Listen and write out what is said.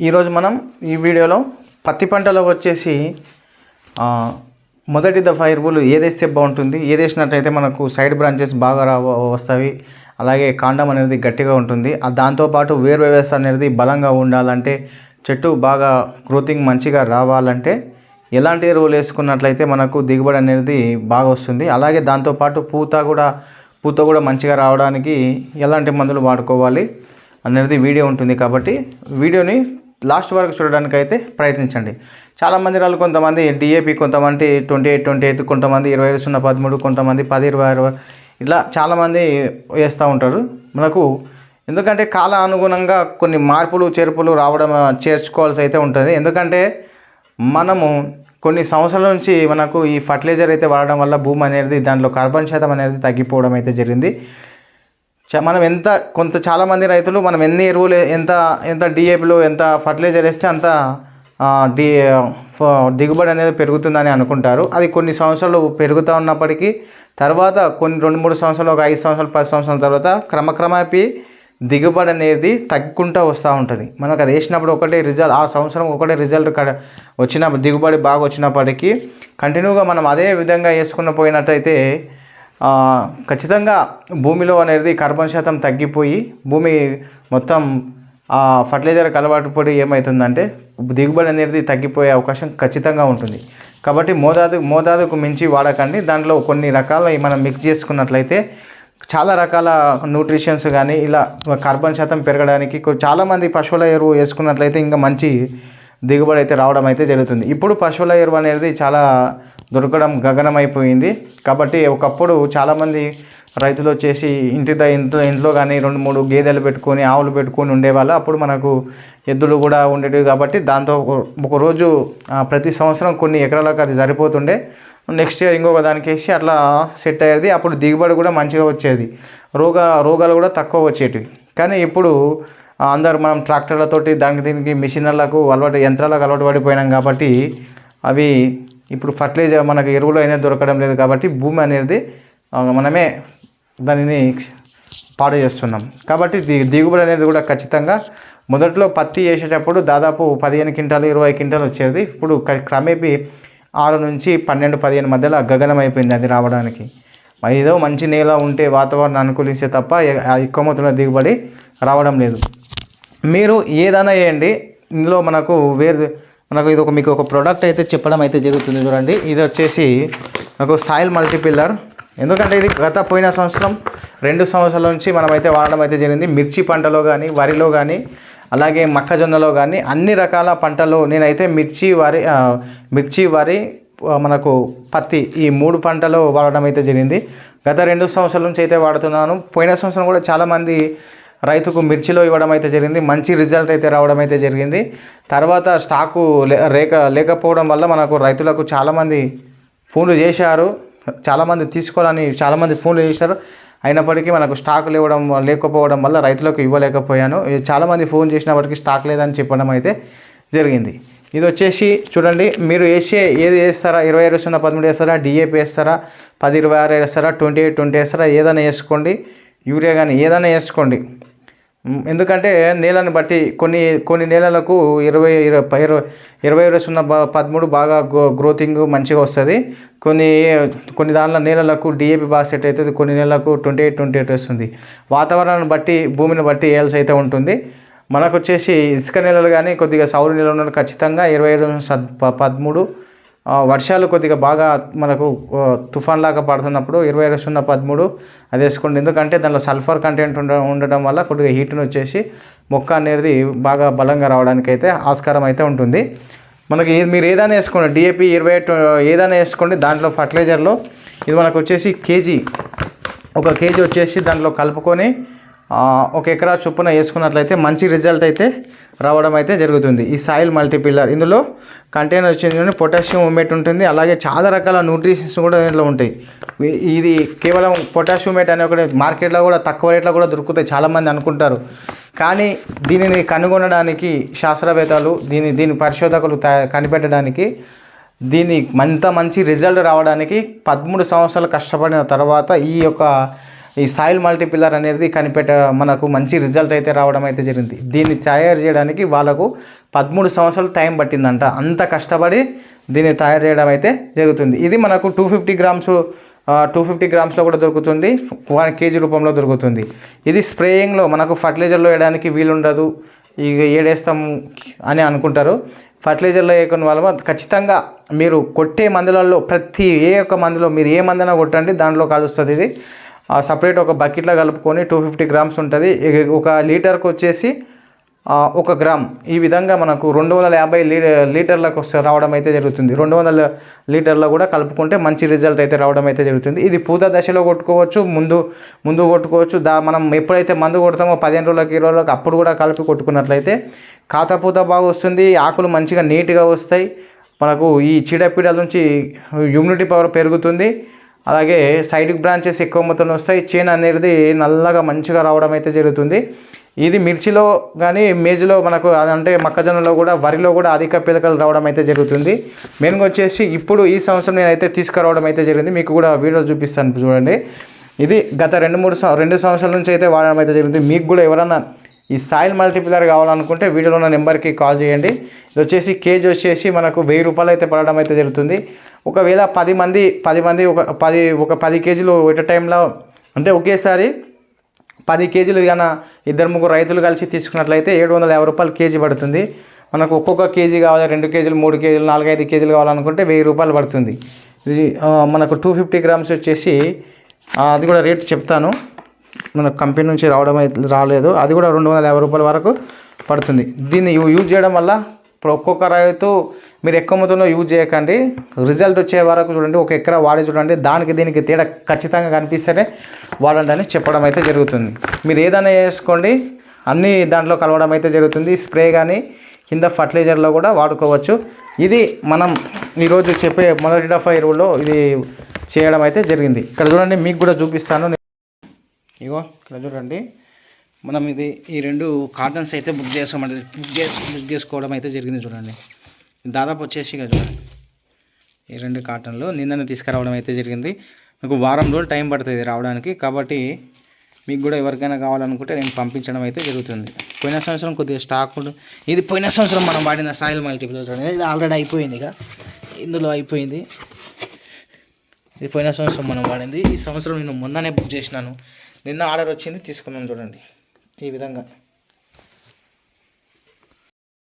ఈరోజు మనం ఈ వీడియోలో పత్తి పంటలో వచ్చేసి మొదటి మొదటి దఫా ఎరువులు ఏదేస్తే బాగుంటుంది ఏదేసినట్లయితే మనకు సైడ్ బ్రాంచెస్ బాగా రా వస్తాయి అలాగే కాండం అనేది గట్టిగా ఉంటుంది దాంతోపాటు వేరు వ్యవస్థ అనేది బలంగా ఉండాలంటే చెట్టు బాగా గ్రోతింగ్ మంచిగా రావాలంటే ఎలాంటి ఎరువులు వేసుకున్నట్లయితే మనకు దిగుబడి అనేది బాగా వస్తుంది అలాగే దాంతోపాటు పూత కూడా పూత కూడా మంచిగా రావడానికి ఎలాంటి మందులు వాడుకోవాలి అనేది వీడియో ఉంటుంది కాబట్టి వీడియోని లాస్ట్ వరకు చూడడానికి అయితే ప్రయత్నించండి చాలామంది వాళ్ళు కొంతమంది డిఏపి కొంతమంది ట్వంటీ ఎయిట్ ట్వంటీ ఎయిత్ కొంతమంది ఇరవై ఐదు సున్నా పదమూడు కొంతమంది పది ఇరవై ఇరవై ఇలా చాలామంది వేస్తూ ఉంటారు. మనకు ఎందుకంటే కాల అనుగుణంగా కొన్ని మార్పులు చేర్పులు రావడం చేర్చుకోవాల్సి అయితే ఉంటుంది. ఎందుకంటే మనము కొన్ని సంవత్సరాల నుంచి మనకు ఈ ఫర్టిలైజర్ అయితే వాడడం వల్ల భూమి అనేది దాంట్లో కార్బన్ శాతం అనేది తగ్గిపోవడం అయితే జరిగింది. మనం ఎంత కొంత చాలామంది రైతులు మనం ఎన్ని ఎరువులు ఎంత ఎంత డిఏపిలో ఎంత ఫర్టిలైజర్ వేస్తే అంత డి ఫ- దిగుబడి అనేది పెరుగుతుందని అనుకుంటారు. అది కొన్ని సంవత్సరాలు పెరుగుతూ ఉన్నప్పటికీ తర్వాత కొన్ని రెండు మూడు సంవత్సరాలు ఒక ఐదు సంవత్సరాలు పది సంవత్సరాల తర్వాత క్రమక్రమాపి దిగుబడి అనేది తగ్గుకుంటూ వస్తూ ఉంటుంది. మనకు అది వేసినప్పుడు ఒకటే రిజల్ట్ ఆ సంవత్సరం ఒకటే రిజల్ట్ వచ్చినప్పుడు వచ్చిన దిగుబడి బాగా వచ్చినప్పటికీ కంటిన్యూగా మనం అదే విధంగా వేసుకున్న పోయినట్టయితే ఖచ్చితంగా భూమిలో అనేది కార్బన్ శాతం తగ్గిపోయి భూమి మొత్తం ఆ ఫర్టిలైజర్కి అలవాటు పడి ఏమవుతుందంటే దిగుబడి అనేది తగ్గిపోయే అవకాశం ఖచ్చితంగా ఉంటుంది. కాబట్టి మోతాదు మోతాదుకు మించి వాడకండి. దాంట్లో కొన్ని రకాల మనం మిక్స్ చేసుకున్నట్లయితే చాలా రకాల న్యూట్రిషన్స్ కానీ ఇలా కార్బన్ శాతం పెరగడానికి చాలామంది పశువుల ఎరువు వేసుకున్నట్లయితే ఇంకా మంచి దిగుబడి అయితే రావడం అయితే జరుగుతుంది. ఇప్పుడు పశువుల ఎరువు అనేది చాలా దొరకడం గగనమైపోయింది. కాబట్టి ఒకప్పుడు చాలామంది రైతులు వచ్చేసి ఇంటి ద ఇంట్లో ఇంట్లో కానీ రెండు మూడు గేదెలు పెట్టుకొని ఆవులు పెట్టుకొని ఉండేవాళ్ళు. అప్పుడు మనకు ఎద్దులు కూడా ఉండేవి కాబట్టి దాంతో ఒకరోజు ప్రతి సంవత్సరం కొన్ని ఎకరాలకు అది సరిపోతుండే. నెక్స్ట్ ఇయర్ ఇంకొక దానికి వేసి అట్లా సెట్ అయ్యేది. అప్పుడు దిగుబడి కూడా మంచిగా వచ్చేది. రోగ రోగాలు కూడా తక్కువ వచ్చేటివి. కానీ ఇప్పుడు అందరు మనం ట్రాక్టర్లతోటి దానికి దీనికి మిషన్లకు అలవాటు యంత్రాలకు అలవాటు పడిపోయినాం కాబట్టి అవి ఇప్పుడు ఫర్టిలైజర్ మనకు ఎరువులు అనేది దొరకడం లేదు కాబట్టి భూమి అనేది మనమే దానిని పాడు చేస్తున్నాం. కాబట్టి ది దిగుబడి అనేది కూడా ఖచ్చితంగా మొదట్లో పత్తి వేసేటప్పుడు దాదాపు పదిహేను క్వింటాలు ఇరవై క్వింటాలు వచ్చేది. ఇప్పుడు క్రమేపీ ఆరు నుంచి పన్నెండు పదిహేను మధ్యలో గగనం అయిపోయింది అది రావడానికి. ఏదో మంచి నేల ఉంటే వాతావరణం అనుకూలిస్తే తప్ప ఎక్కువ మొత్తంలో దిగుబడి రావడం లేదు. మీరు ఏదైనా వేయండి ఇందులో మనకు వేరు మనకు ఇది ఒక మీకు ఒక ప్రోడక్ట్ అయితే చెప్పడం అయితే జరుగుతుంది చూడండి. ఇది వచ్చేసి నాకు సాయిల్ మల్టీపిల్లర్ ఎందుకంటే ఇది గత పోయిన సంవత్సరం రెండు సంవత్సరాల నుంచి మనమైతే వాడడం అయితే జరిగింది. మిర్చి పంటలో కానీ వరిలో కానీ అలాగే మొక్కజొన్నలో కానీ అన్ని రకాల పంటలు నేనైతే మిర్చి వరి మిర్చి వరి మనకు పత్తి ఈ మూడు పంటలు వాడడం అయితే జరిగింది. గత రెండు సంవత్సరాల నుంచి అయితే వాడుతున్నాను. పోయిన సంవత్సరం కూడా చాలామంది రైతుకు మిర్చిలో ఇవ్వడం అయితే జరిగింది మంచి రిజల్ట్ అయితే రావడం అయితే జరిగింది. తర్వాత స్టాకు లే- లేక లేకపోవడం వల్ల మనకు రైతులకు చాలామంది ఫోన్లు చేశారు చాలామంది తీసుకోవాలని చాలామంది ఫోన్లు చేశారు. అయినప్పటికీ మనకు స్టాక్ లేవడం లేకపోవడం వల్ల రైతులకు ఇవ్వలేకపోయాను. చాలామంది ఫోన్ చేసినప్పటికీ స్టాక్ లేదని చెప్పడం అయితే జరిగింది. ఇది వచ్చేసి చూడండి మీరు వేసే ఏది వేస్తారా? ఇరవై ఐదు సున్నా పదమూడు వేస్తారా? డిఏపి వేస్తారా? పది ఇరవై ఆరు వేస్తారా? ట్వంటీ ఎయిట్ ట్వంటీ వేస్తారా? ఏదైనా వేసుకోండి. యూరియా కానీ ఏదైనా వేసుకోండి. ఎందుకంటే నేలను బట్టి కొన్ని కొన్ని నేలలకు ఇరవై ఇరవై ఇరవై ఇరవై ఇరవై సున్నా బా- పదమూడు బాగా గ్రో గ్రోతింగ్ మంచిగా వస్తుంది. కొన్ని కొన్ని దానిలో నేలలకు డిఏపి బాగా సెట్ అవుతుంది కొన్ని నేలలకు ట్వంటీ ఎయిట్ ట్వంటీ ఎయిట్ వస్తుంది. వాతావరణాన్ని బట్టి భూమిని బట్టి వేయాల్సి అయితే ఉంటుంది. మనకు వచ్చేసి ఇసుక నేలలు కానీ కొద్దిగా సౌర నేలలు ఉన్న ఖచ్చితంగా ఇరవై ఐదు పదమూడు వర్షాలు కొద్దిగా బాగా మనకు తుఫాన్ లాగా పడుతున్నప్పుడు ఇరవై ఐదు సున్నా పదమూడు అది వేసుకోండి. ఎందుకంటే దానిలో సల్ఫర్ కంటెంట్ ఉండ ఉండటం వల్ల కొద్దిగా హీట్ని వచ్చేసి మొక్క అనేది బాగా బలంగా రావడానికి అయితే ఆస్కారం అయితే ఉంటుంది. మనకి మీరు ఏదైనా వేసుకోండి. డిఏపి ఇరవై ఏదైనా వేసుకోండి. దాంట్లో ఫర్టిలైజర్లో ఇది మనకు వచ్చేసి కేజీ ఒక కేజీ వచ్చేసి దాంట్లో కలుపుకొని ఒక ఎకరా చొప్పున వేసుకున్నట్లయితే మంచి రిజల్ట్ అయితే రావడం అయితే జరుగుతుంది. ఈ సాయిల్ మల్టీపిల్లర్ ఇందులో కంటైనర్ వచ్చేసి పొటాషియం ఉమేట్ ఉంటుంది. అలాగే చాలా రకాల న్యూట్రిషన్స్ కూడా దీంట్లో ఉంటాయి. ఇది కేవలం పొటాషియం ఉమేట్ అనే ఒకటి మార్కెట్లో కూడా తక్కువ రేట్లో కూడా దొరుకుతాయి. చాలామంది అనుకుంటారు. కానీ దీనిని కనుగొనడానికి శాస్త్రవేత్తలు దీని దీని పరిశోధకులు త- కనిపెట్టడానికి దీని అంత మంచి రిజల్ట్ రావడానికి పదమూడు సంవత్సరాలు కష్టపడిన తర్వాత ఈ యొక్క ఈ సాయిల్ మల్టీపిల్లర్ అనేది కనిపెట్ట మనకు మంచి రిజల్ట్ అయితే రావడం అయితే జరిగింది. దీన్ని తయారు చేయడానికి వాళ్ళకు పదమూడు సంవత్సరాలు టైం పట్టిందంట. అంత కష్టపడి దీన్ని తయారు చేయడం అయితే జరుగుతుంది. ఇది మనకు two fifty grams two fifty గ్రామ్స్లో కూడా దొరుకుతుంది. వన్ కేజీ రూపంలో దొరుకుతుంది. ఇది స్ప్రేయింగ్లో మనకు ఫర్టిలైజర్లో వేయడానికి వీలుండదు. ఇక ఏడేస్తాం అని అనుకుంటారు. ఫర్టిలైజర్లో వేయకుండా వాళ్ళ ఖచ్చితంగా మీరు కొట్టే మందులలో ప్రతి ఏ ఒక్క మందులో మీరు ఏ మందైనా కొట్టండి దాంట్లో కలుస్తుంది ఇది. సపరేట్ ఒక బకెట్లో కలుపుకొని టూ ఫిఫ్టీ గ్రామ్స్ ఉంటుంది. ఒక లీటర్కి వచ్చేసి ఒక గ్రామ్ ఈ విధంగా మనకు రెండు వందల యాభై లీ లీటర్లకు వస్తే రావడం అయితే జరుగుతుంది. రెండు వందల లీటర్లో కూడా కలుపుకుంటే మంచి రిజల్ట్ అయితే రావడం అయితే జరుగుతుంది. ఇది పూత దశలో కొట్టుకోవచ్చు ముందు ముందు కొట్టుకోవచ్చు. దా మనం ఎప్పుడైతే మందు కొడతామో పదిహేను రోజులకు ఇరవై రోజులకి అప్పుడు కూడా కలిపి కొట్టుకున్నట్లయితే కాత పూత బాగా వస్తుంది. ఆకులు మంచిగా నీట్గా వస్తాయి. మనకు ఈ చీడపీడల నుంచి ఇమ్యూనిటీ పవర్ పెరుగుతుంది. అలాగే సైడ్కి బ్రాంచెస్ ఎక్కువ మొత్తం వస్తాయి. చేను అనేది నల్లగా మంచిగా రావడం అయితే జరుగుతుంది. ఇది మిర్చిలో కానీ మేజులో మనకు అంటే మొక్కజొన్నలో కూడా వరిలో కూడా అధిక పిలకలు రావడం అయితే జరుగుతుంది. మెయిన్గా వచ్చేసి ఇప్పుడు ఈ సంవత్సరం నేనైతే తీసుకురావడం అయితే జరిగింది. మీకు కూడా వీడియోలు చూపిస్తాను. చూడండి. ఇది గత రెండు మూడు రెండు సంవత్సరాల నుంచి అయితే వాడడం అయితే జరిగింది. మీకు కూడా ఎవరన్నా ఈ సాయిల్ మల్టిప్లర్ కావాలనుకుంటే వీడియోలో ఉన్న నెంబర్కి కాల్ చేయండి. ఇది వచ్చేసి కేజీ వచ్చేసి మనకు వెయ్యి రూపాయలు అయితే పడడం అయితే జరుగుతుంది. ఒకవేళ పది మంది పది మంది ఒక పది ఒక పది కేజీలు ఎట్ టైంలో అంటే ఒకేసారి పది కేజీలు కానీ ఇద్దరు ముగ్గురు రైతులు కలిసి తీసుకున్నట్లయితే ఏడు వందల యాభై రూపాయలు కేజీ పడుతుంది. మనకు ఒక్కొక్క కేజీ కావాలి రెండు కేజీలు మూడు కేజీలు నాలుగు ఐదు కేజీలు కావాలనుకుంటే వెయ్యి రూపాయలు పడుతుంది. ఇది మనకు టూ ఫిఫ్టీ గ్రామ్స్ వచ్చేసి అది కూడా రేట్ చెప్తాను. మన కంపెనీ నుంచి రావడం అయితే రాలేదు. అది కూడా రెండు వందల యాభై రూపాయల వరకు పడుతుంది. దీన్ని యూజ్ చేయడం వల్ల ఇప్పుడు ఒక్కొక్క రైతు మీరు ఎక్కువ మొత్తంలో యూజ్ చేయకండి. రిజల్ట్ వచ్చే వరకు చూడండి. ఒక ఎకరా వాడి చూడండి. దానికి దీనికి తేడా ఖచ్చితంగా కనిపిస్తేనే వాడండి అని చెప్పడం అయితే జరుగుతుంది. మీరు ఏదైనా చేసుకోండి. అన్నీ దాంట్లో కలవడం అయితే జరుగుతుంది. స్ప్రే కానీ కింద ఫర్టిలైజర్లో కూడా వాడుకోవచ్చు. ఇది మనం ఈరోజు చెప్పే మొదటి డఫ్ ఎరువులో ఇది చేయడం అయితే జరిగింది. ఇక్కడ చూడండి మీకు కూడా చూపిస్తాను. ఇగో ఇక్కడ చూడండి. మనం ఇది ఈ రెండు కార్టన్స్ అయితే బుక్ చేసుకోమంటే బుక్ చేసి బుక్ చేసుకోవడం అయితే జరిగింది చూడండి. దాదాపు వచ్చేసి ఇక చూడండి. ఈ రెండు కార్టన్లు నిన్ననే తీసుకురావడం అయితే జరిగింది. మీకు వారం రోజులు టైం పడుతుంది రావడానికి. కాబట్టి మీకు కూడా ఎవరికైనా కావాలనుకుంటే నేను పంపించడం అయితే జరుగుతుంది. పోయిన సంవత్సరం కొద్దిగా స్టాక్ ఇది పోయిన సంవత్సరం మనం వాడిన సాయిల్ మల్టిపుల్ ఇది ఆల్రెడీ అయిపోయింది ఇక. ఇందులో అయిపోయింది. ఇది పోయిన సంవత్సరం మనం వాడింది. ఈ సంవత్సరం నేను మొన్ననే బుక్ చేసినాను. నిన్న ఆర్డర్ వచ్చింది తీసుకున్నాను చూడండి. ఈ విధంగా.